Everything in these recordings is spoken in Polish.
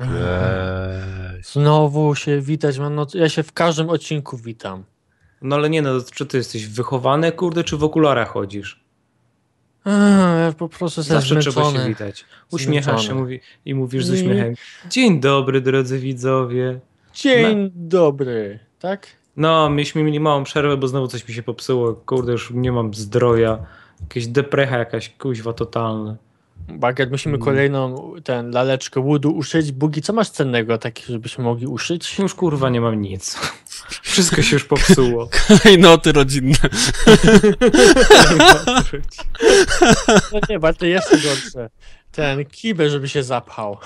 Eee, Znowu się witać, man, no, ja się w każdym odcinku witam. No ale nie, no czy ty jesteś wychowany, kurde, czy w okularach chodzisz? Eee, ja po prostu Zawsze trzeba się zmęczony. witać. Uśmiechasz się Zmęczony. mówi, i mówisz z uśmiechem. Dzień dobry, drodzy widzowie. Dzień dobry, tak? No, myśmy mieli małą przerwę, bo znowu coś mi się popsuło. Kurde, już nie mam zdrowia. Jakieś deprecha jakaś kuźwa totalna. Bagiet, musimy Mm. kolejną ten laleczkę łudu uszyć. Bugi, co masz cennego takich, żebyśmy mogli uszyć? Już kurwa nie mam nic. Wszystko się już popsuło. noty rodzinne. No nie, bardziej jeszcze gorsze. Ten kibel, żeby się zapchał.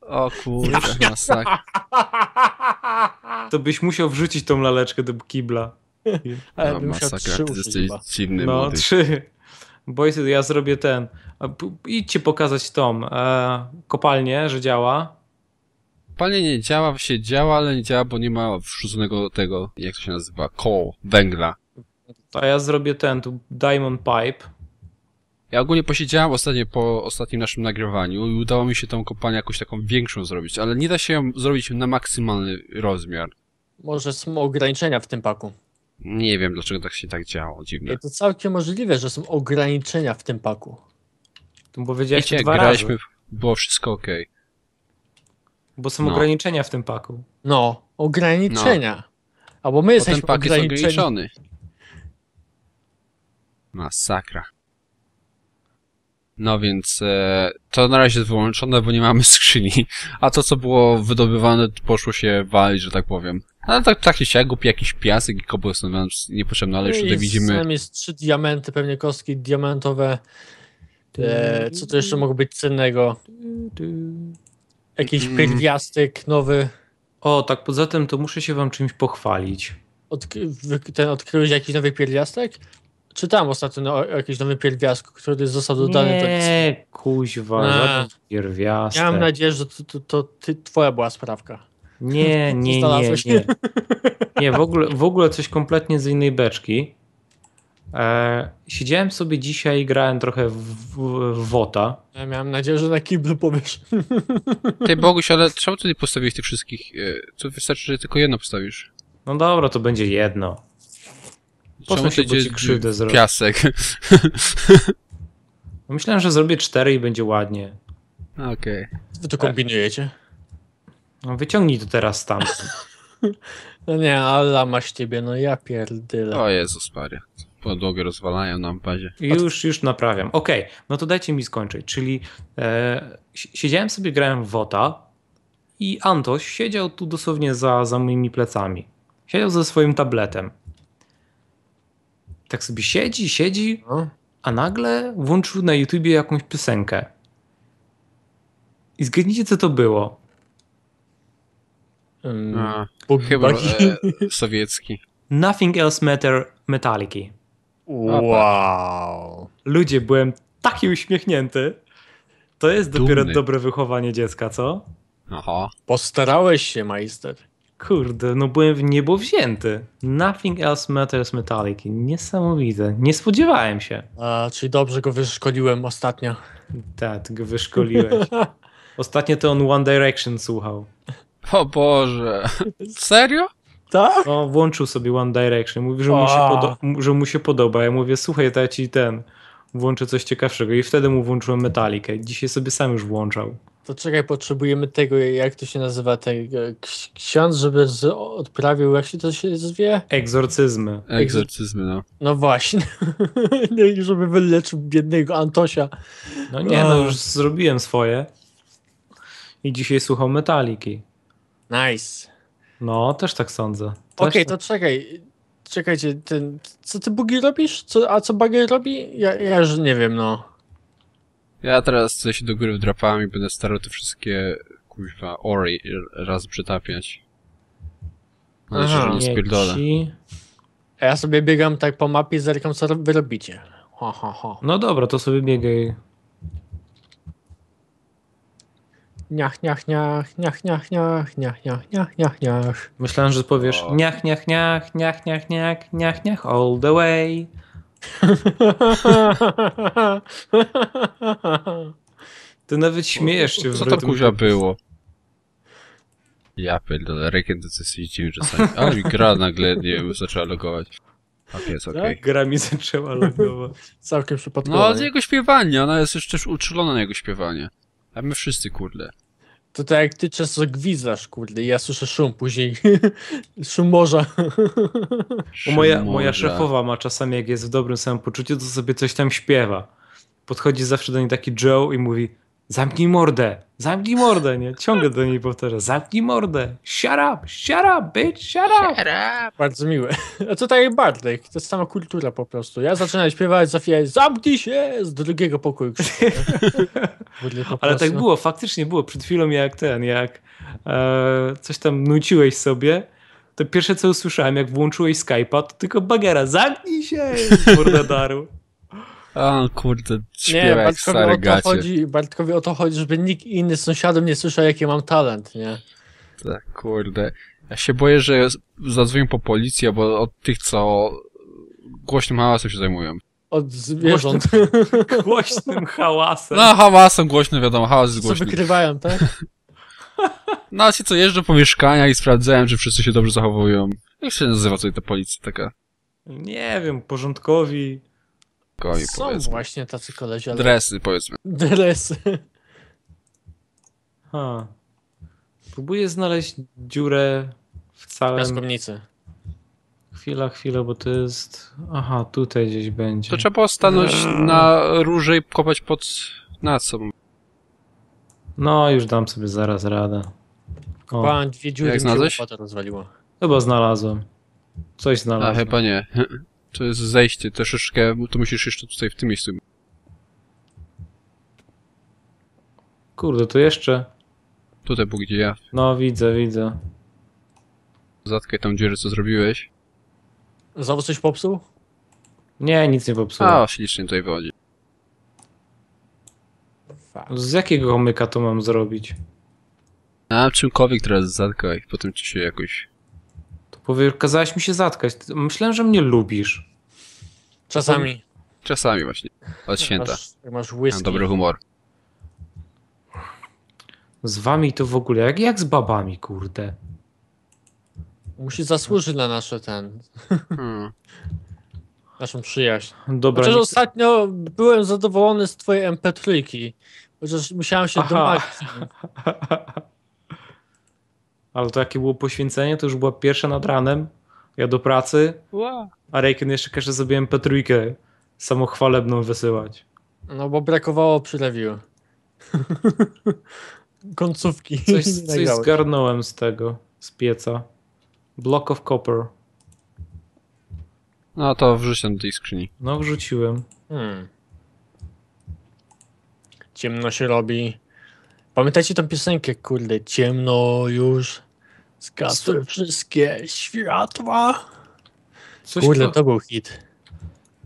O kurde, masakra. To byś musiał wrzucić tą laleczkę do kibla. Ale No, bym musiał masakra, trzy ty jesteś dziwny No, młody. trzy. Boys, ja zrobię ten. A, Idźcie pokazać tą e, kopalnię, że działa. Panie nie działa, się działa, ale nie działa, bo nie ma wrzuconego tego, jak to się nazywa, koło, węgla. To ja zrobię ten, tu Diamond Pipe. Ja ogólnie posiedziałem ostatnio po ostatnim naszym nagrywaniu i udało mi się tą kopalnię jakoś taką większą zrobić, ale nie da się ją zrobić na maksymalny rozmiar. Może są ograniczenia w tym paku. Nie wiem, dlaczego tak się tak działo, dziwne. I to całkiem możliwe, że są ograniczenia w tym paku. Tu powiedziałeś Wiecie, to jak dwa graliśmy, razy. było wszystko okej. Bo są No. ograniczenia w tym paku. No, ograniczenia. Albo my Bo ten jesteśmy pak jest ograniczeni. ograniczony. Masakra. No więc e, to na razie jest wyłączone, bo nie mamy skrzyni. A to, co było wydobywane, to poszło się walić, że tak powiem. Ale tak, tak się siak, głupi jakiś piasek i cobblestone niepotrzebne, ale już tutaj widzimy... Tam jest trzy diamenty, pewnie kostki diamentowe. E, co to jeszcze mogło być cennego? Jakiś Mm. pierwiastek nowy. O, tak poza tym to muszę się wam czymś pochwalić. Odk- wy- ten, odkryłeś jakiś nowy pierwiastek? Czytałem ostatnio no, o jakimś nowym pierwiastku, który został dodany do Nie, kuźwa, A. pierwiastek. Ja mam nadzieję, że to, to, to ty, twoja była sprawka. Nie, nie, nie, nie. Nie, w ogóle, w ogóle coś kompletnie z innej beczki. E, siedziałem sobie dzisiaj i grałem trochę w, w, w WOTA. Ja miałem nadzieję, że na kiblu powiesz. Ty Boguś, ale czemu ty nie postawiłeś tych wszystkich? E, to wystarczy, że tylko jedno postawisz. No dobra, to będzie jedno. Po Czemu co się, ci krzywdę zrobię? piasek? No Myślałem, że zrobię cztery i będzie ładnie. Okej. Co wy tu kombinujecie? No wyciągnij to teraz stamtąd. No nie, ale masz ciebie, no ja pierdyle. O Jezus Maria. Podłogę rozwalają na bazie. Już, już naprawiam. Okej, no to dajcie mi skończyć. Czyli e, si- siedziałem sobie, grałem w WOTA i Antoś siedział tu dosłownie za, za moimi plecami. Siedział ze swoim tabletem. Tak sobie siedzi, siedzi, No. a nagle włączył na YouTubie jakąś piosenkę. I zgadnijcie, co to było. Um, A, chyba e, sowiecki. Nothing Else Matter Metaliki. Wow. Ludzie, byłem taki uśmiechnięty. To jest dopiero Dumny. dobre wychowanie dziecka, co? Aha. Postarałeś się, majster. Kurde, no byłem w niebo wzięty. Nothing else matters Metallica. Niesamowite. Nie spodziewałem się. A, czyli dobrze go wyszkoliłem ostatnio. Tak, go wyszkoliłeś. Ostatnio to on One Direction słuchał. O Boże. Serio? Tak? No, włączył sobie One Direction. Mówi, że mu, się podo- że mu się podoba. Ja mówię, słuchaj, to ja ci ten włączę coś ciekawszego. I wtedy mu włączyłem Metallicę. Dzisiaj sobie sam już włączał. To czekaj, potrzebujemy tego, jak to się nazywa, tego ks- ksiądz, żeby z, odprawił, jak się to się zwie? Egzorcyzmy. Egzorcyzmy, no. No właśnie. No i żeby wyleczył biednego Antosia. No nie, no A. już zrobiłem swoje. I dzisiaj słuchał Metalliki. Nice. No, też tak sądzę. Okej, tak- to czekaj. Czekajcie, ten, co ty Bugi robisz? Co, a co Bagier robi? Ja, ja już nie wiem, no. Ja teraz coś do góry wdrapałem i będę starał te wszystkie, kuźwa, ory raz przetapiać. Mam nadzieję, że Aha. nie spierdolę. Ci- A ja sobie biegam tak po mapie i zerkam, co wy robicie. Ho, ho, ho. No dobra, to sobie biegaj. Niach, niach, niach, niach, niach, niach, niach, niach, niach, niach, niach. Myślałem, że powiesz O. niach, niach, niach, niach, niach, niach, niach, niach, all the way. Ty nawet śmiejesz się w Co to kuzia było? Ja pierdolę, Reken to coś dziwny czasami. Ale mi gra nagle, nie wiem, zaczęła logować. Ok, jest okej. Gra mi zaczęła logować. Całkiem przypadkowo. No, z jego śpiewanie, ona jest już też uczulona na jego śpiewanie. A my wszyscy, kurde. To tak jak ty często gwizdasz, kurde, i ja słyszę szum później. szum morza. Bo moja, moja szefowa ma czasami, jak jest w dobrym samopoczuciu, to sobie coś tam śpiewa. Podchodzi zawsze do niej taki Joe i mówi zamknij mordę, zamknij mordę, nie? Ciągle do niej powtarza, zamknij mordę, shut up, shut up, bitch, shut up. Bardzo miłe. A to tak jak Bartek, to jest sama kultura po prostu. Ja zaczynam śpiewać, Zofia zamknij się z drugiego pokoju. Ale tak było, faktycznie było. Przed chwilą jak ten, jak e, coś tam nuciłeś sobie, to pierwsze co usłyszałem, jak włączyłeś Skype'a, to tylko bagera, zamknij się, mordę daru. A, kurde, Nie, śpiewa jak Bartkowi stare o, to gacie. chodzi, Bartkowi o to chodzi, żeby nikt inny z sąsiadów nie słyszał, jaki mam talent, nie? Tak, kurde. Ja się boję, że zadzwonię po policję, bo od tych, co głośnym hałasem się zajmują. Od zwierząt. Głośnym hałasem. No, hałasem głośno, wiadomo, hałas jest Co głośny. wykrywają, tak? No, a ci, co jeżdżą po mieszkaniach i sprawdzają, czy wszyscy się dobrze zachowują. Jak się nazywa tutaj ta policja taka? Nie wiem, porządkowi. Są powiedzmy. właśnie tacy koleś, ale... Dresy, powiedzmy. Dresy. Ha. Próbuję znaleźć dziurę w całym... Piaskownicy. Chwila, chwila, bo to jest... Aha, tutaj gdzieś będzie. To trzeba było stanąć na róże i kopać pod... nad sobą. No, już dam sobie zaraz radę. Pan dwie dziury Jak mi się znalazłeś? łopata rozwaliła. chyba znalazłem. Coś A, znalazłem. chyba nie. To jest zejście, troszeczkę, to musisz jeszcze tutaj w tym miejscu. Kurde, tu jeszcze... Tutaj był gdzie ja. No, widzę, widzę. Zatkaj tą dziurę, co zrobiłeś. Znowu coś popsuł? Nie, nic nie popsułem. A, ślicznie tutaj wychodzi. Z jakiego omyka to mam zrobić? A czymkolwiek teraz zatkaj, potem ci się jakoś... Powie, kazałeś mi się zatkać. Myślałem, że mnie lubisz. Czasami. Czasami właśnie. Od święta. Masz, masz Mam dobry humor. Z wami to w ogóle, jak, jak z babami, kurde. Musisz zasłużyć na nasze ten, Hmm. naszą przyjaźń. Dobra, Chociaż nie- ostatnio byłem zadowolony z twojej MP3. Chociaż musiałem się Aha. domagać. ale to jakie było poświęcenie, to już była pierwsza nad ranem. Ja do pracy, a Rejken jeszcze każe sobie MP3 samochwalebną wysyłać. No bo brakowało przy review. Końcówki. Coś, coś zgarnąłem z tego, z pieca. Block of copper. No to wrzuć tam do tej skrzyni. No, wrzuciłem. Hmm. Ciemno się robi. Pamiętacie tą piosenkę, kurde? Ciemno już. Zgasły wszystkie światła. Coś Kurde, to... to był hit.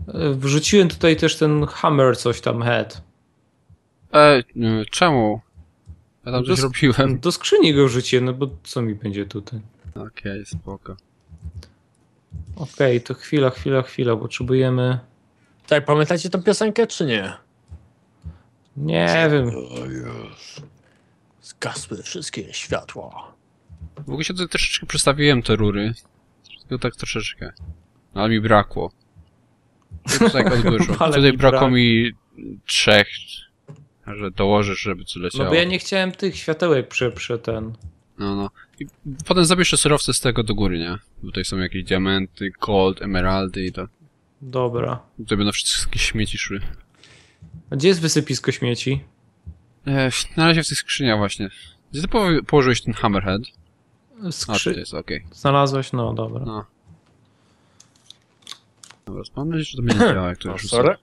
E, Wrzuciłem tutaj też ten hammer, coś tam head. E, czemu? Ja tam coś Do- robiłem. Do skrzyni go wrzuciłem, no bo co mi będzie tutaj? Okej, spoko. Okej, to chwila, chwila, chwila, potrzebujemy... Tak, pamiętacie tą piosenkę, czy nie? Nie wiem. Zgasły wszystkie światła. W ogóle się tutaj troszeczkę przestawiłem te rury. Tylko tak troszeczkę. No, ale mi brakło. To tak od. Ale Tutaj brakło brak. mi trzech, że dołożysz, żeby co No leciało. bo ja nie chciałem tych światełek przy, przy ten... No, no. I potem zabierz surowce z tego do góry, nie? Tutaj są jakieś diamenty, gold, emeraldy i to. Dobra. Tutaj będą wszystkie śmieci szły. A gdzie jest wysypisko śmieci? E, na razie w tych skrzyniach właśnie. Gdzie ty po- położyłeś ten hammerhead? A, tutaj Skrzy... jest, okej. Znalazłeś? No, dobra. No. Dobra, mam nadzieję, że to będzie działało, jak to już sorry.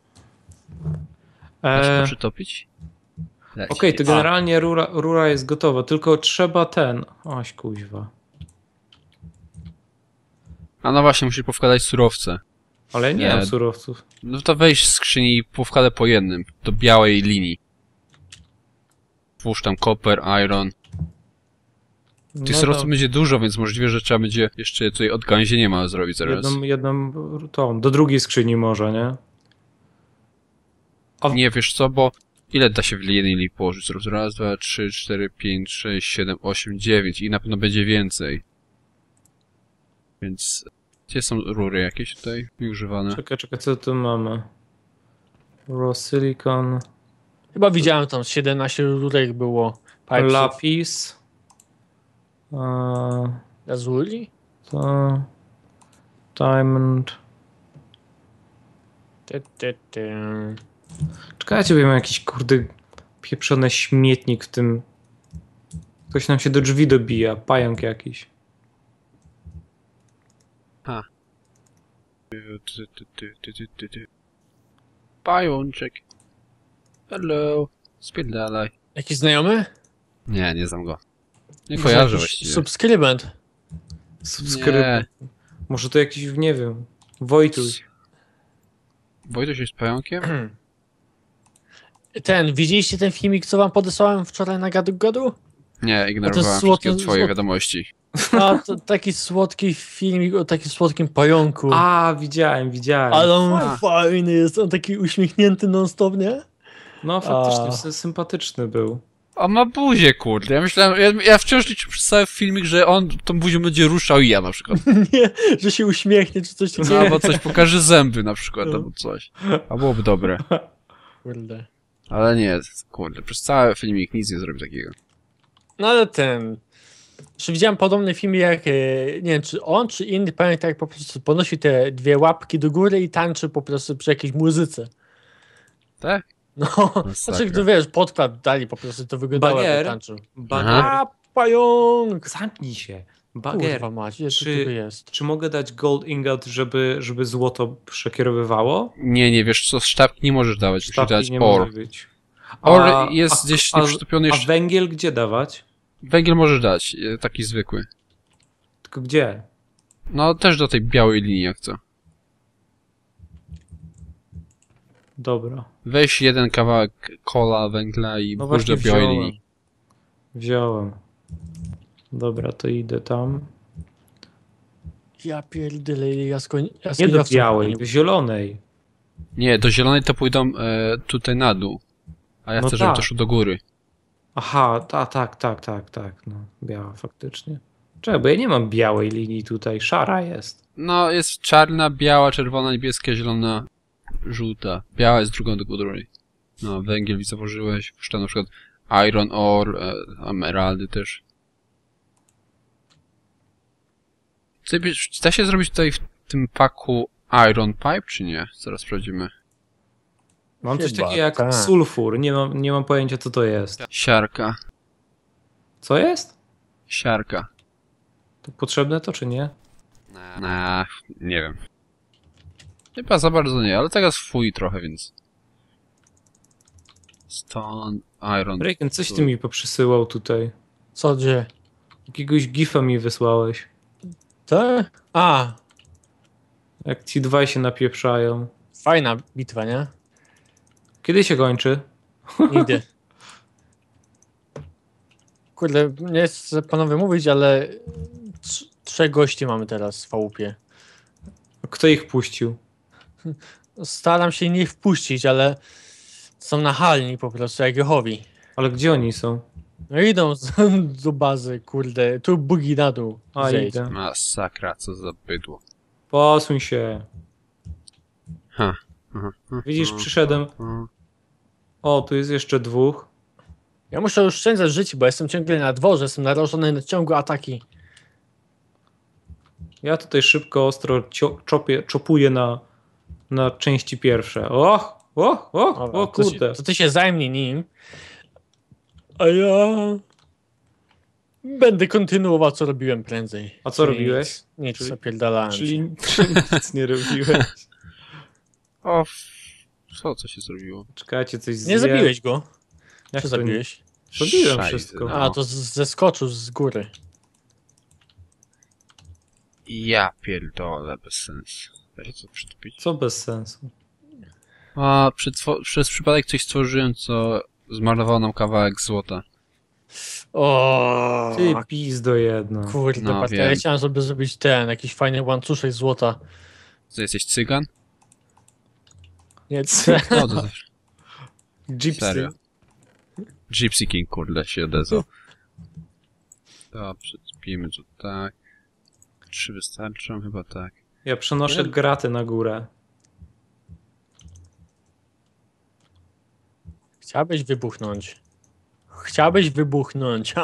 To Eee, przytopić? Okej, się. to generalnie rura, rura jest gotowa, tylko trzeba ten... Oś kuźwa. A no właśnie, musisz powkładać surowce. Ale ja nie, Nie. mam surowców. No to weź z skrzyni i powkładaj po jednym, do białej linii. Włóż tam copper, iron. Tych No surowców to będzie dużo, więc możliwe, że trzeba będzie jeszcze tutaj odgałęzienie małe zrobić zaraz. jedną, jedną tą, do drugiej skrzyni może, nie? A- Nie, wiesz co, bo Ile da się w jednej linii położyć? Raz, raz, dwa, trzy, cztery, pięć, sześć, siedem, osiem, dziewięć i na pewno będzie więcej. Więc... Gdzie są rury jakieś tutaj używane? Czekaj, czekaj, co tu mamy? Raw silicon, Chyba widziałem tam z 17 rurek było. Pipesów. lapis. Eee, Lazuli? to... Diamond. Ty, ty, ty. Czekajcie, bo ja mam jakiś kurde pieprzony śmietnik w tym. Ktoś nam się do drzwi dobija, pająk jakiś. Ty. Pajączek. Hello. Spierdalaj. Jakiś znajomy? Nie, nie znam go. Nie kojarzę właściwie. Subskrybent. Subskryb. Może to jakiś, nie wiem, Wojtuś. Wojtuś jest pająkiem? Ten, widzieliście ten filmik, co wam podesłałem wczoraj na gadu gadu? Nie, ignorowałem złote- wszystkie twoje wiadomości. A, to taki słodki filmik o takim słodkim pająku. A, widziałem, widziałem. Ale on A. fajny jest, on taki uśmiechnięty non-stop, nie? No, faktycznie, A. sy- sympatyczny był. On ma buzię, kurde. Ja myślałem, ja, ja wciąż liczę przez cały filmik, że on tą buzią będzie ruszał i ja na przykład. Nie, że się uśmiechnie, czy coś No, takiego. albo coś pokaże zęby na przykład, No. albo coś. A byłoby dobre. Kurde. Ale nie, kurde, przez cały filmik nic nie zrobi takiego. No ale ten... Czy widziałem podobny film jak, e, nie wiem, czy on, czy inny pamiętam, jak po prostu ponosi te dwie łapki do góry i tańczy po prostu przy jakiejś muzyce. Tak? No, Masakra. znaczy, gdy wiesz, podkład dali po prostu, to wyglądało Bagier? jak tańczył. Bagier, A, pająk! zamknij się. Bagier, Kurwa mać, czy- czy... jest? czy mogę dać gold ingot, żeby, żeby złoto przekierowywało? Nie, nie, wiesz co, sztabki nie możesz dawać, musisz dać or. Or A- jest a- gdzieś a- nieprzytopiony A jeszcze. węgiel gdzie dawać? Węgiel możesz dać, e, taki zwykły. Tylko gdzie? No, też do tej białej linii, jak co. Dobra. Weź jeden kawałek kola, węgla i No włóż do białej wziąłem. linii. Wziąłem. Dobra, to idę tam. Ja pierdolę, ile jasko... Nie jaskini do owców białej, nie- do zielonej. Nie, do zielonej to pójdą e, tutaj na dół. A ja No chcę, żeby tak. to szło do góry. Aha, ta, tak, tak, tak, tak. No, biała faktycznie. Czekaj, bo ja nie mam białej linii tutaj, szara jest. No, jest czarna, biała, czerwona, niebieska, zielona, żółta. Biała jest drugą do góry. No, węgiel założyłeś. Wpuszczam na przykład iron ore, e, emeraldy też. Co, czy da się zrobić tutaj w tym paku iron pipe, czy nie? Zaraz sprawdzimy. Mam coś takiego jak tak. sulfur, nie mam, nie mam pojęcia co to jest. Siarka. Co jest? Siarka. To potrzebne to czy nie? Nah, nie wiem. Chyba za bardzo nie, ale teraz fuj trochę, więc... Stone, iron... Rayken, coś ty mi poprzysyłał tutaj. Co, gdzie? Jakiegoś gifa mi wysłałeś. To? A, Jak ci dwaj się napieprzają. fajna bitwa, nie? Kiedy się kończy? Nigdy. Kurde, nie chcę panowie mówić, ale trz- trzech gości mamy teraz w VUP-ie. Kto ich puścił? Staram się nie wpuścić, ale są nachalni po prostu, jak Jehowi. Ale gdzie oni są? No idą z, do bazy, kurde, tu bugi na dół. A, zejdź. idę. Masakra, co za bydło. Posuń się. Ha. Aha, Widzisz, przyszedłem. O, tu jest jeszcze dwóch. Ja muszę oszczędzać życie, bo jestem ciągle na dworze, jestem narażony na ciągłe ataki. Ja tutaj szybko, ostro cio- czopię, czopuję na, na części pierwsze. Och, och, och, Dobra, o to, się, kurde. to ty się zajmij nim. A ja będę kontynuował, co robiłem prędzej. A co Czyli robiłeś? Nic, nic Czyli- zapierdalałem. Czyli, czyli nic nie robiłeś. O, co, co się zrobiło? Czekajcie, coś Nie zje. zabiłeś go. Jak nie? zabiłeś? Zabiłem wszystko. no. A, to zeskoczył z góry. Ja pierdolę, bez sensu. Co przytopić. Co bez sensu. A, przez przypadek coś stworzyłem, co zmarnowało nam kawałek złota. O, Ty pizdo jedna. kurde, No, patrz, ja chciałem sobie zrobić ten, jakiś fajny łańcuszek złota. Co, jesteś cygan? Nie, c- No, to zawsze. Gypsy. Serio. Gypsy King, kurde, się odezwał. Dobrze, zbijmy to tak. Trzy wystarczą? Chyba tak. Ja przenoszę Nie. graty na górę. Chciałbyś wybuchnąć. Chciałbyś wybuchnąć.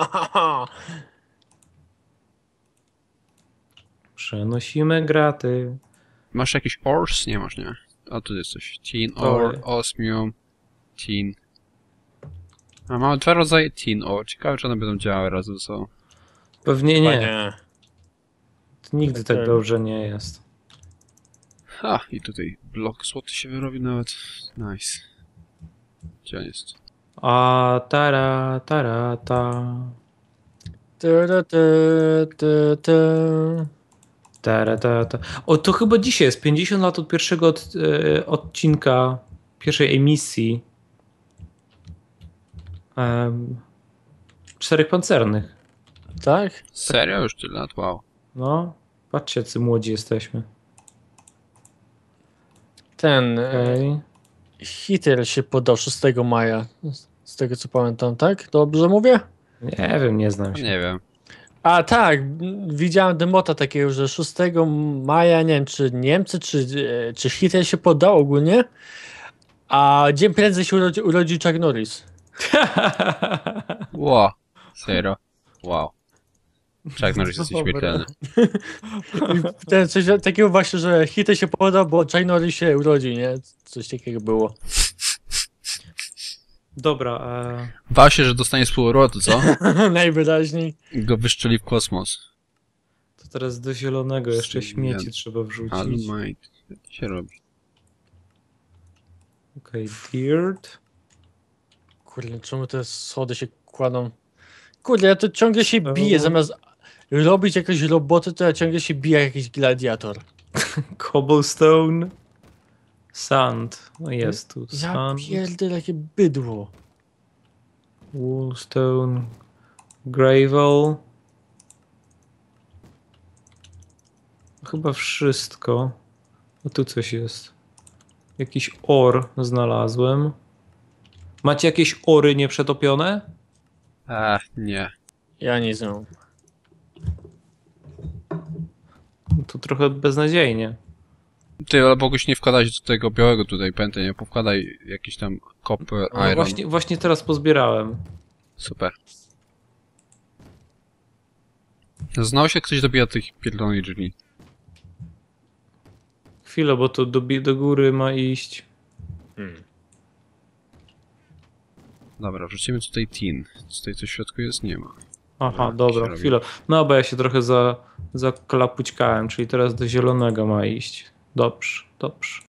Przenosimy graty. Masz jakiś ores? Nie masz, nie. O, tu jest coś. Tin ore, Ore. osmium, tin. A mamy dwa rodzaje tin ore. Ciekawe, czy one będą działały razem ze sobą. Pewnie nie. nie. To nigdy Tak. dobrze nie jest. Ha, i tutaj blok złoty się wyrobił nawet. Nice. Gdzie on jest? A tara, tara, ta. Tu, tu, tu. Tara, ta, ta. O, to chyba dzisiaj jest 50 lat od pierwszego od, e, odcinka, pierwszej emisji. Um, czterech pancernych. Tak? Serio? Już tyle lat? Wow. No, patrzcie, jacy młodzi jesteśmy. Ten e. Hitler się podał 6 maja. Z tego co pamiętam, tak? Dobrze mówię? Nie wiem, nie znam się. Nie wiem. A tak, widziałem demota takiego, że 6 maja, nie wiem, czy Niemcy, czy, czy Hitler się podał ogólnie, a dzień prędzej się urodzi, urodził Chuck Norris. Wow. Serio? Wow. Chuck Norris jest ten, coś takiego właśnie, że Hitler się podał, bo Chuck Norris się urodzi, nie? Coś takiego było. Dobra, e, Bał się, że dostanie z półrotu, co? Najwyraźniej. I go wyszczeli w kosmos. to teraz do zielonego jeszcze śmieci Zmian. trzeba wrzucić. Almighty. Co się robi? Okej, dirt. Kurde, czemu te schody się kładą? Kurde, ja to ciągle się biję, zamiast robić jakieś roboty, to ja ciągle się biję jak jakiś gladiator. Cobblestone. Sand. No jest tu. Ja Sand. pierdolę, jakie bydło. Woolstone. Gravel. Chyba wszystko. O tu coś jest. Jakiś or znalazłem. Macie jakieś ory nieprzetopione? Ach, nie. Ja nie znam. No To trochę beznadziejnie. Ty, ale mogłeś nie wkładać do tego białego tutaj, pętę, nie? Powkładaj jakiś tam copper, No iron. właśnie, właśnie teraz pozbierałem. Super. Znał się ktoś dobija tych pierdolonych drzwi. Chwilę, bo to do, do góry ma iść. Dobra, wrzucimy tutaj tin. Tutaj coś w środku jest? Nie ma. Aha, się dobra, chwilę. No bo ja się trochę za, zaklapućkałem, czyli teraz do zielonego ma iść. Dobrze, dobrze.